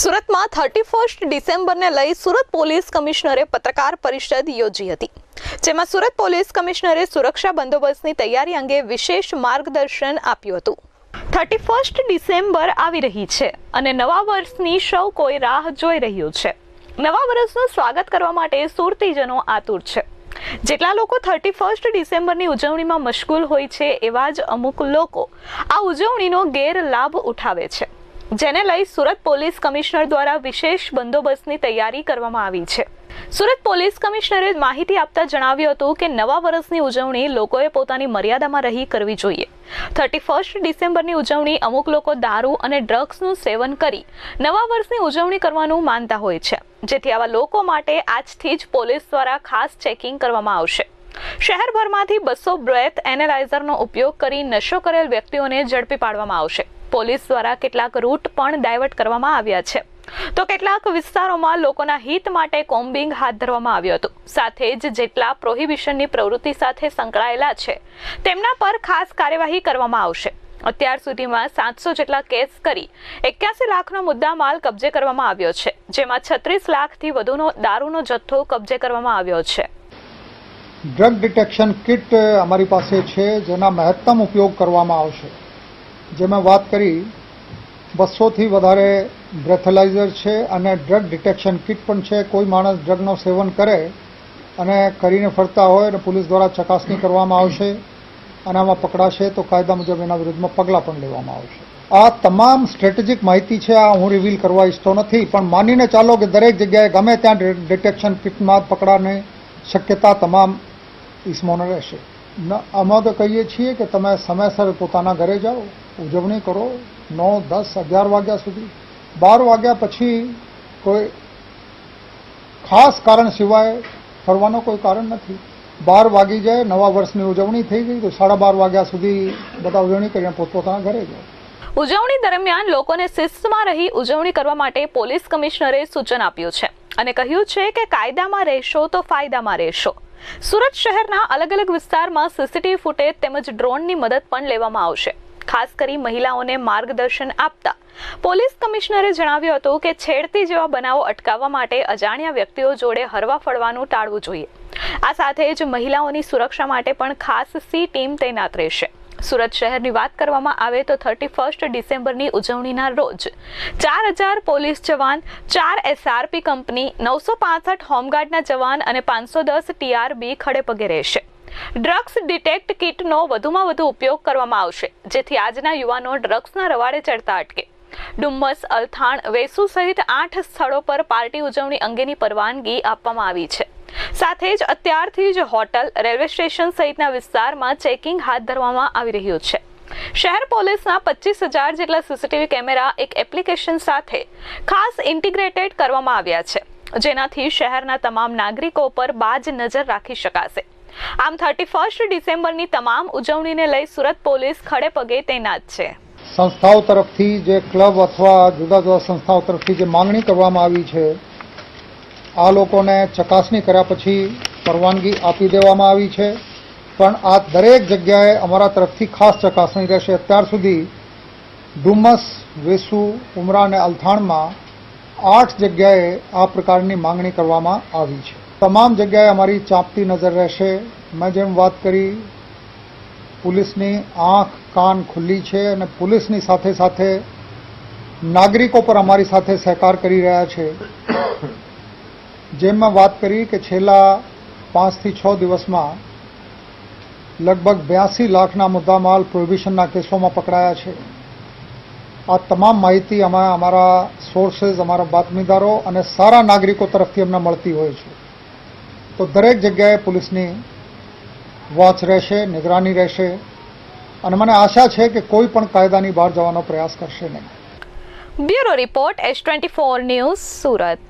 સુરતમાં thirty first ડિસેમ્બરને લઈ Surat police કમિશનરે પત્રકાર પરિષદ યોજી હતી. જેમાં સુરત પોલીસ કમિશનરે સુરક્ષા બંદોબસ્તની તૈયારી અંગે વિશેષ માર્ગદર્શન આપ્યું હતું. થર્ટી ફર્સ્ટ ડિસેમ્બર આવી રહી છે અને નવા વર્ષની સૌ કોઈ રાહ જોઈ રહ્યું છે. નવા વર્ષનું સ્વાગત કરવા માટે સુરતીજનો આતુર છે. જેટલા લોકો થર્ટી ફર્સ્ટ ડિસેમ્બરની ઉજવણીમાં મશગુલ હોય છે એવા જ અમુક લોકો આ ઉજવણીનો ગેરલાભ ઉઠાવે છે. જેને લઈ સુરત પોલીસ કમિશનર દ્વારા વિશેષ બંદોબસ્તની તૈયારી કરવામાં આવી છે. સુરત પોલીસ કમિશનરે માહિતી આપતા જણાવ્યું હતું કે નવા વર્ષની ઉજવણી લોકોએ પોતાની મર્યાદામાં રહી કરવી જોઈએ. થર્ટી ફર્સ્ટ ડિસેમ્બરની ઉજવણી અમુક લોકો દારૂ અને ડ્રગ્સનું સેવન કરી નવા વર્ષની ઉજવણી કરવાનું માનતા હોય છે. જેથી આવા લોકો માટે આજથી જ પોલીસ દ્વારા ખાસ ચેકિંગ કરવામાં આવશે. શહેરભરમાંથી બસો બ્રેથ એનાલાઇઝરનો ઉપયોગ કરી નશો કરેલ વ્યક્તિઓને ઝડપી પાડવામાં આવશે. પોલીસ દ્વારા કેટલાક રૂટ પણ ડાયવર્ટ કરવામાં આવ્યા છે. તો કેટલાક વિસ્તારોમાં લોકોના હિત માટે કોમ્બિંગ હાથ ધરવામાં આવ્યું હતું. સાથે જ જેટલા પ્રોહિબિશનની પ્રવૃત્તિ સાથે સંકળાયેલા છે, તેમના પર ખાસ કાર્યવાહી કરવામાં આવશે. અત્યાર સુધીમાં સાતસો જેટલા કેસ કરી એક્યાસી લાખનો મુદ્દામાલ કબજે કરવામાં આવ્યો છે, જેમાં છત્રીસ લાખથી વધુનો દારૂનો જથ્થો કબજે કરવામાં આવ્યો છે. ડ્રગ ડિટેક્શન કિટ અમારી પાસે છે, જેના મહત્તમ ઉપયોગ કરવામાં આવશે. જેમાં વાત કરી, બસોથી વધારે બ્રેથલાઇઝર છે અને ડ્રગ ડિટેક્શન કિટ પણ છે. કોઈ માણસ ડ્રગનો સેવન કરે અને કરીને ફરતા હોય અને પોલીસ દ્વારા ચકાસણી કરવામાં આવશે અને આમાં પકડાશે, તો કાયદા મુજબ એના વિરુદ્ધમાં પગલાં પણ લેવામાં આવશે. આ તમામ સ્ટ્રેટેજિક માહિતી છે, આ હું રિવીલ કરવા ઈચ્છતો નથી, પણ માનીને ચાલો કે દરેક જગ્યાએ ગમે ત્યાં ડિટેક્શન કિટમાં પકડાની શક્યતા તમામ ઇસમોને રહેશે. આમાં તો કહીએ છીએ કે તમે સમયસર પોતાના ઘરે જાઓ. ઉજવણી કરો. નવ, દસ, અગિયાર વાગ્યા સુધી. બાર વાગ્યા પછી કોઈ ખાસ કારણ સિવાય ફરવાનો કોઈ કારણ નથી. બાર વાગી જાય, નવા વર્ષની ઉજવણી થઈ ગઈ, તો સાડા બાર વાગ્યા સુધી બધા ઉજવણી કરીને પોતપોતાના ઘરે જાય. ઉજવણી દરમિયાન લોકોને શિસ્તમાં રહી ઉજવણી કરવા માટે પોલીસ કમિશનરે સૂચન આપ્યું છે અને કહ્યું છે કે કાયદામાં રહેશો તો ફાયદામાં રહેશો. સુરત શહેરના અલગ અલગ વિસ્તારમાં સીસીટીવી ફૂટેજ તેમજ ડ્રોનની મદદ પણ લેવામાં આવશે. ખાસ કરી મહિલાઓને માર્ગદર્શન આપતા. પોલીસ કમિશનરે જણાવ્યું હતું કે છેડતી જેવા બનાવો અટકાવવા માટે અજાણ્યા વ્યક્તિઓ જોડે હરવા ફરવાનું ટાળવું જોઈએ. આ સાથે જ મહિલાઓની સુરક્ષા માટે પણ ખાસ સી ટીમ તૈનાત રહેશે. સુરત શહેરની વાત કરવામાં આવે તો થર્ટી ફર્સ્ટ ડિસેમ્બરની ઉજવણીના રોજ ચાર હજાર પોલીસ જવાન, ચાર એસઆરપી કંપની, નવસો પાસઠ હોમગાર્ડના જવાન અને પાંચસો દસ ટીઆરબી ખડેપગે રહેશે. ડ્રગ્સ ડિટેક્ટ કિટનો વધુમાં વધુ ઉપયોગ કરવામાં આવશે. જેથી આજના યુવાનો ડ્રગ્સના રવાડે ચડતા અટકે. ડુમ્મસ, અલથાણ, વેસુ સહિત આઠ સ્થળો પર પાર્ટી ઉજવણી અંગેની પરવાનગી આપવામાં આવી છે. સાથે જ અત્યારથી જ હોટલ, રેલવે સ્ટેશન સહિતના વિસ્તારમાં ચેકિંગ હાથ ધરવામાં આવી રહ્યું છે. શહેર પોલીસના પચીસ હજાર જેટલા સીસીટીવી કેમેરા એક એપ્લિકેશન સાથે ખાસ ઇન્ટિગ્રેટેડ કરવામાં આવ્યા છે. જેનાથી શહેરના તમામ નાગરિકો પર બાજ નજર રાખી શકાશે. આમ થર્ટી ફર્સ્ટ ડિસેમ્બરની તમામ ઉજવણીને લઈ સુરત પોલીસ ખડે પગે તૈનાત છે. સંસ્થાઓ તરફથી જે ક્લબ અથવા જુદા જુદા સંસ્થાઓ તરફથી જે માંગણી કરવામાં આવી છે, આ લોકોને ચકાસણી કર્યા પછી પરવાનગી આપી દેવામાં આવી છે. પણ આ દરેક જગ્યાએ અમારા તરફથી ખાસ ચકાસણી રહેશે. અત્યાર સુધી ડુમસ, વેસુ, ઉમરા અને અલથાણમાં આઠ જગ્યાએ આ પ્રકારની માંગણી કરવામાં આવી છે. તમામ જગ્યાએ અમારી ચાંપતી નજર રહેશે. મેં જેમ વાત કરી, પોલીસની આંખ, કાન ખુલ્લી છે અને પોલીસની સાથે સાથે નાગરિકો પર અમારી સાથે સહકાર કરી રહ્યા છે. જેમ મેં વાત કરી કે છેલ્લા પાંચથી છ દિવસમાં લગભગ બ્યાસી લાખના મુદ્દામાલ પ્રોહિબિશનના કેસોમાં પકડાયા છે. આ તમામ માહિતી અમે, અમારા સોર્સેસ, અમારા બાતમીદારો અને સારા નાગરિકો તરફથી અમને મળતી હોય છે. તો દરેક જગ્યાએ પોલીસની વોચ રહેશે, નિગરાની રહેશે અને મને આશા છે કે કોઈ પણ કાયદાની બહાર જવાનો પ્રયાસ કરશે નહીં. Bureau report S twenty four news Surat.